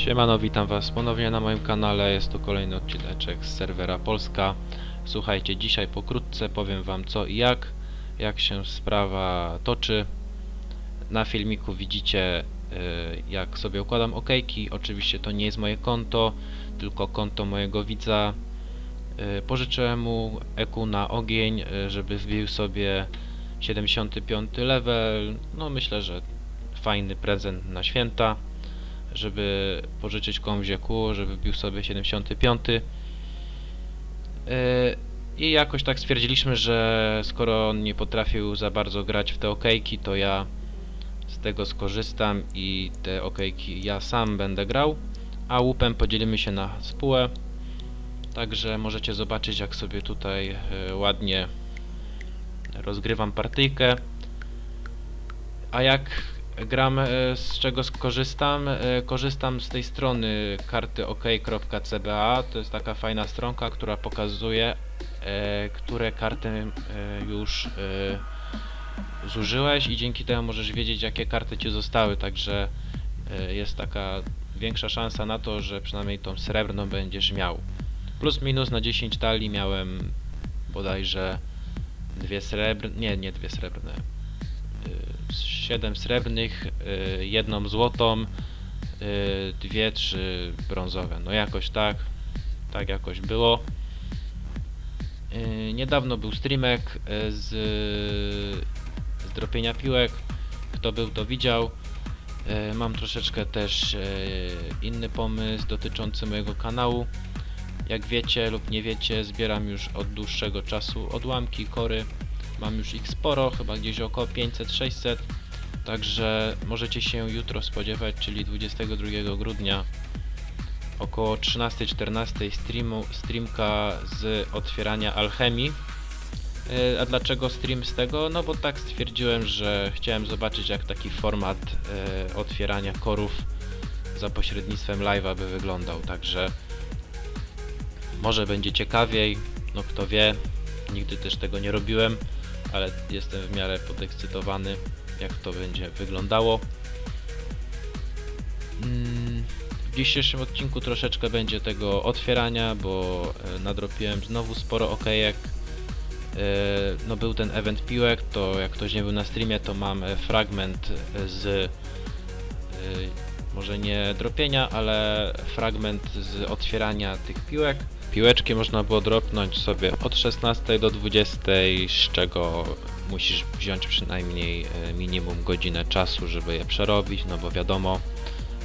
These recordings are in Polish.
Siemano, witam was ponownie na moim kanale. Jest to kolejny odcineczek z serwera Polska. Słuchajcie, dzisiaj pokrótce powiem wam co i jak, jak się sprawa toczy. Na filmiku widzicie y, jak sobie układam okejki. Oczywiście to nie jest moje konto, tylko konto mojego widza. Y, Pożyczyłem mu EQ na ogień, y, żeby wbił sobie 75 level. No myślę, że fajny prezent na święta żeby pożyczyć komuś EQ, żeby wbił sobie 75. Yy, I jakoś tak stwierdziliśmy, że skoro on nie potrafił za bardzo grać w te okejki, to ja z tego skorzystam i te okejki ja sam będę grał, a łupem podzielimy się na spółę. Także możecie zobaczyć jak sobie tutaj yy, ładnie rozgrywam partyjkę. A jak gram, e, z czego skorzystam? E, Korzystam z tej strony karty ok.cba. To jest taka fajna stronka, która pokazuje, e, które karty już zużyłeś i dzięki temu możesz wiedzieć, jakie karty ci zostały. Także jest taka większa szansa na to, że przynajmniej tą srebrną będziesz miał. Plus minus na 10 talii miałem bodajże dwie srebrne, nie, nie dwie srebrne, 7 srebrnych, y, jedną złotą, y, dwie, trzy brązowe. No jakoś tak, tak jakoś było. Y, Niedawno był streamek y, z, z dropienia piłek. Kto był, to widział. Mam troszeczkę też inny pomysł dotyczący mojego kanału. Jak wiecie lub nie wiecie, zbieram już od dłuższego czasu odłamki, kory. Mam już ich sporo, chyba gdzieś około 500-600. Także możecie się jutro spodziewać, czyli 22 grudnia około 13-14 streamu, streamka z otwierania alchemii. Yy, A dlaczego stream z tego? No bo tak stwierdziłem, że chciałem zobaczyć jak taki format yy, otwierania korów za pośrednictwem live'a by wyglądał, także może będzie ciekawiej, no kto wie, nigdy też tego nie robiłem, ale jestem w miarę podekscytowany jak to będzie wyglądało. Mm, W dzisiejszym odcinku troszeczkę będzie tego otwierania, bo e, nadropiłem znowu sporo okejek. E, No był ten event piłek, to jak ktoś nie był na streamie, to mam e, fragment z może nie dropienia, ale fragment z otwierania tych piłek. Piłeczki można było dropnąć sobie od 16 do 20, z czego musisz wziąć przynajmniej e, minimum godzinę czasu, żeby je przerobić, no bo wiadomo,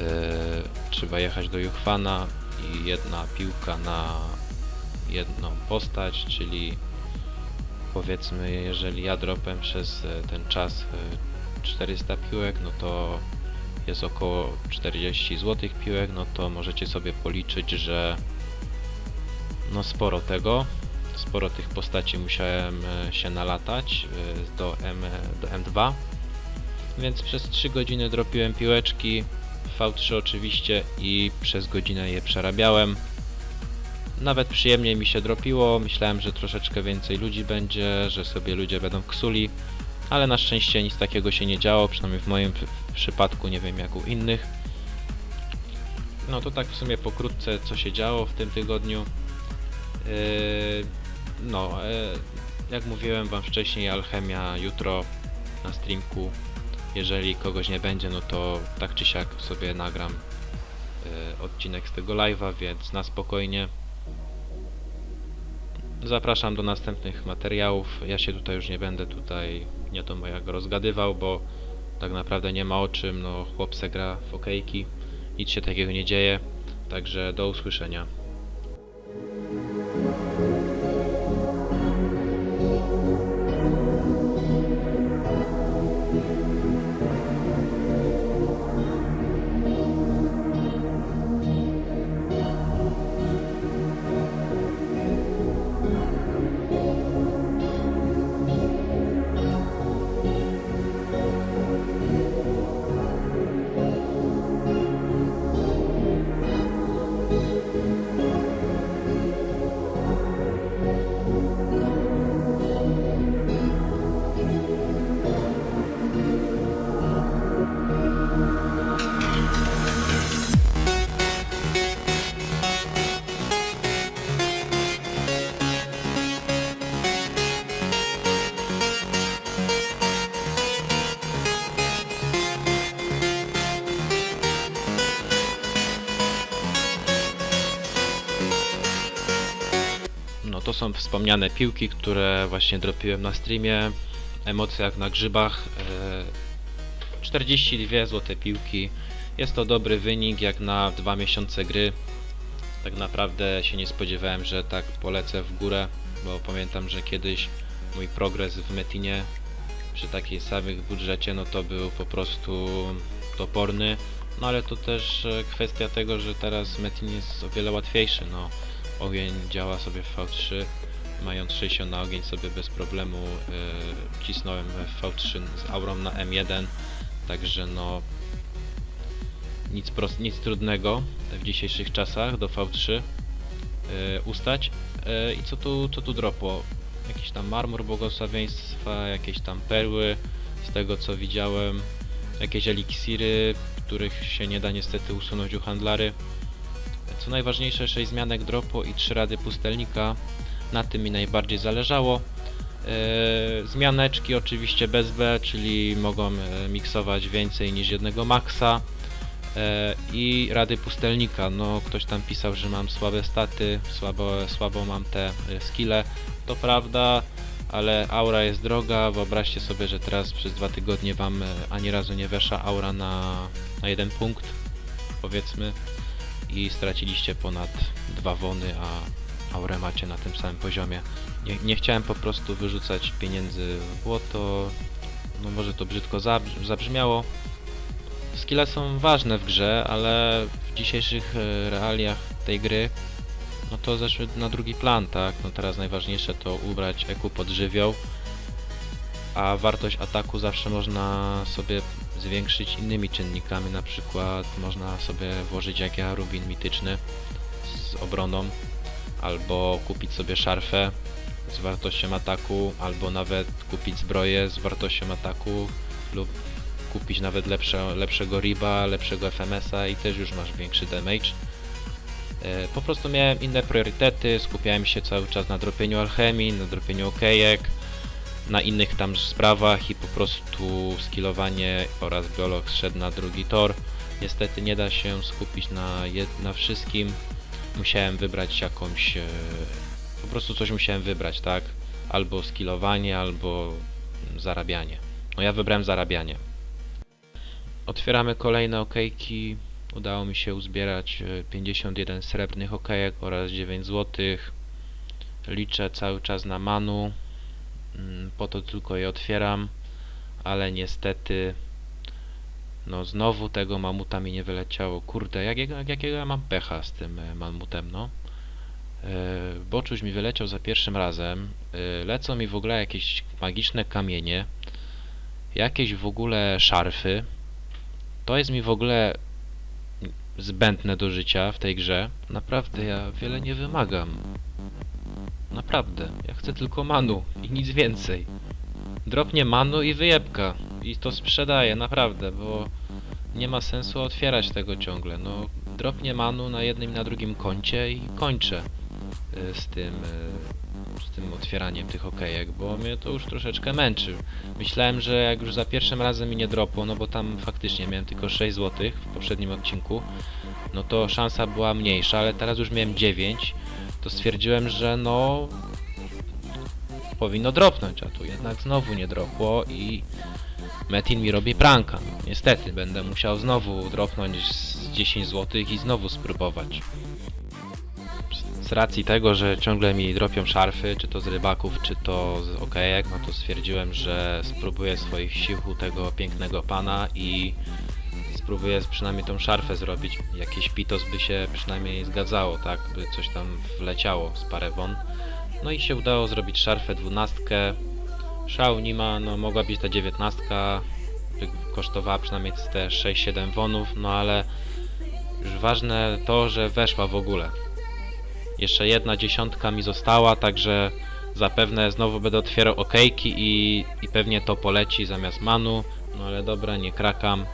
e, trzeba jechać do Juchwana i jedna piłka na jedną postać, czyli powiedzmy, jeżeli ja dropem przez e, ten czas e, 400 piłek, no to jest około 40 złotych piłek, no to możecie sobie policzyć, że no sporo tego, sporo tych postaci musiałem e, się nalatać e, do, M, do M2, więc przez 3 godziny dropiłem piłeczki, V3 oczywiście i przez godzinę je przerabiałem. Nawet przyjemnie mi się dropiło, myślałem, że troszeczkę więcej ludzi będzie, że sobie ludzie będą ksuli, ale na szczęście nic takiego się nie działo, przynajmniej w moim przy- przypadku, nie wiem jak u innych. No to tak w sumie pokrótce co się działo w tym tygodniu. Yy, no, yy, jak mówiłem wam wcześniej, alchemia jutro na streamku. Jeżeli kogoś nie będzie, no to tak czy siak sobie nagram yy, odcinek z tego live'a, więc na spokojnie. Zapraszam do następnych materiałów. Ja się tutaj już nie będę tutaj nie to jak rozgadywał, bo tak naprawdę nie ma o czym. No, chłop se gra w okejki, nic się takiego nie dzieje. Także do usłyszenia. Są wspomniane piłki, które właśnie dropiłem na streamie. Emocje jak na grzybach. E, 42 złote piłki. Jest to dobry wynik jak na dwa miesiące gry. Tak naprawdę się nie spodziewałem, że tak polecę w górę, bo pamiętam, że kiedyś mój progres w Metinie przy takiej samych budżecie, no to był po prostu toporny. No ale to też e, kwestia tego, że teraz Metin jest o wiele łatwiejszy. No, ogień działa sobie w V3. Mając 60 na ogień sobie bez problemu e, cisnąłem w V3 z aurą na M1. Także no nic, prost, nic trudnego w dzisiejszych czasach do V3 e, ustać. E, I co tu, co tu dropło? Jakiś tam marmur błogosławieństwa, jakieś tam perły, z tego co widziałem, jakieś eliksiry, których się nie da niestety usunąć u handlary. Co najważniejsze, 6 zmianek dropu i 3 rady pustelnika. Na tym mi najbardziej zależało. E, zmianeczki oczywiście bez B, czyli mogą e, miksować więcej niż jednego maksa. E, I rady pustelnika, no ktoś tam pisał, że mam słabe staty, słabo, słabo mam te skille. To prawda, ale aura jest droga. Wyobraźcie sobie, że teraz przez dwa tygodnie wam ani razu nie wesza aura na, na jeden punkt, powiedzmy, i straciliście ponad dwa wony, a aurę macie na tym samym poziomie. Nie, nie chciałem po prostu wyrzucać pieniędzy w błoto, no może to brzydko zabr- zabrzmiało. Skille są ważne w grze, ale w dzisiejszych e, realiach tej gry no to zeszły na drugi plan, tak? No teraz najważniejsze to ubrać EQ pod żywioł, a wartość ataku zawsze można sobie zwiększyć innymi czynnikami, na przykład można sobie włożyć jak ja rubin mityczny z obroną, albo kupić sobie szarfę z wartością ataku, albo nawet kupić zbroję z wartością ataku, lub kupić nawet lepsze, lepszego riba, lepszego FMS-a i też już masz większy damage. E, Po prostu miałem inne priorytety, skupiałem się cały czas na dropieniu alchemii, na dropieniu okejek, na innych tam sprawach i po prostu skillowanie oraz biolog szedł na drugi tor. Niestety nie da się skupić na, na wszystkim. Musiałem wybrać jakąś... E, po prostu coś musiałem wybrać, tak? Albo skillowanie, albo zarabianie. No ja wybrałem zarabianie. Otwieramy kolejne okejki. Udało mi się uzbierać e, 51 srebrnych okejek oraz 9 złotych. Liczę cały czas na manu. Mm, Po to tylko je otwieram, ale niestety no znowu tego mamuta mi nie wyleciało. Kurde, jakiego, jakiego ja mam pecha z tym e, mamutem, no. E, Boczuś mi wyleciał za pierwszym razem. E, Lecą mi w ogóle jakieś magiczne kamienie. Jakieś w ogóle szarfy. To jest mi w ogóle zbędne do życia w tej grze. Naprawdę, ja wiele nie wymagam. Naprawdę, ja chcę tylko manu i nic więcej. Dropnie manu i wyjebka. I to sprzedaję, naprawdę, bo nie ma sensu otwierać tego ciągle. No, dropnie manu na jednym i na drugim koncie i kończę y, z tym, y, z tym otwieraniem tych okejek, bo mnie to już troszeczkę męczy. Myślałem, że jak już za pierwszym razem mi nie dropło, no bo tam faktycznie miałem tylko 6 zł w poprzednim odcinku, no to szansa była mniejsza, ale teraz już miałem 9, to stwierdziłem, że no powinno dropnąć, a tu jednak znowu nie dropło i Metin mi robi pranka. Niestety, będę musiał znowu dropnąć z 10 zł i znowu spróbować. Z racji tego, że ciągle mi dropią szarfy, czy to z rybaków, czy to z okejek, no to stwierdziłem, że spróbuję swoich sił tego pięknego pana i spróbuję przynajmniej tą szarfę zrobić. Jakiś pitos by się przynajmniej zgadzało, tak? By coś tam wleciało z parę won. No i się udało zrobić szarfę dwunastkę. Szału nie ma, no mogła być ta dziewiętnastka. Kosztowała przynajmniej te 6-7 wonów, no ale już ważne to, że weszła w ogóle. Jeszcze jedna dziesiątka mi została, także zapewne znowu będę otwierał okejki i, i pewnie to poleci zamiast manu. No ale dobra, nie krakam.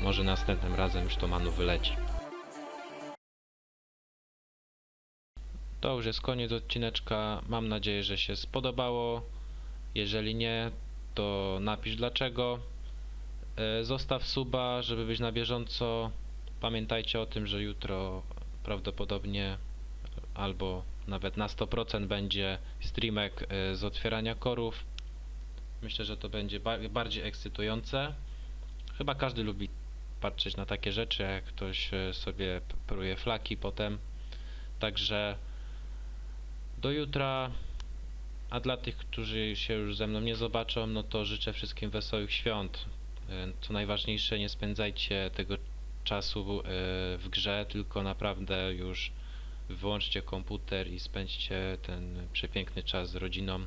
Może następnym razem już to manu wyleci. To już jest koniec odcineczka. Mam nadzieję, że się spodobało. Jeżeli nie, to napisz dlaczego. E, Zostaw suba, żeby być na bieżąco. Pamiętajcie o tym, że jutro prawdopodobnie albo nawet na 100% będzie streamek e, z otwierania korów. Myślę, że to będzie ba- bardziej ekscytujące. Chyba każdy lubi patrzeć na takie rzeczy, jak ktoś e, sobie p- peruje flaki potem. Także do jutra. A dla tych, którzy się już ze mną nie zobaczą, no to życzę wszystkim wesołych świąt. E, Co najważniejsze, nie spędzajcie tego czasu e, w grze, tylko naprawdę już wyłączcie komputer i spędźcie ten przepiękny czas z rodziną.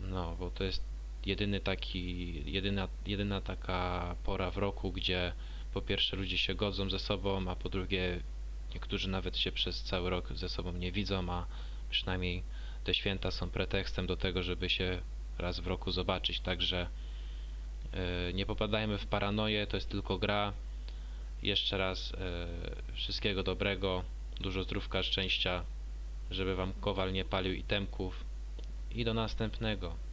No, bo to jest jedyny taki, jedyna, jedyna taka pora w roku, gdzie po pierwsze ludzie się godzą ze sobą, a po drugie niektórzy nawet się przez cały rok ze sobą nie widzą, a przynajmniej te święta są pretekstem do tego, żeby się raz w roku zobaczyć. Także e, nie popadajmy w paranoję, to jest tylko gra. Jeszcze raz e, wszystkiego dobrego, dużo zdrówka, szczęścia, żeby wam kowal nie palił itemków i do następnego.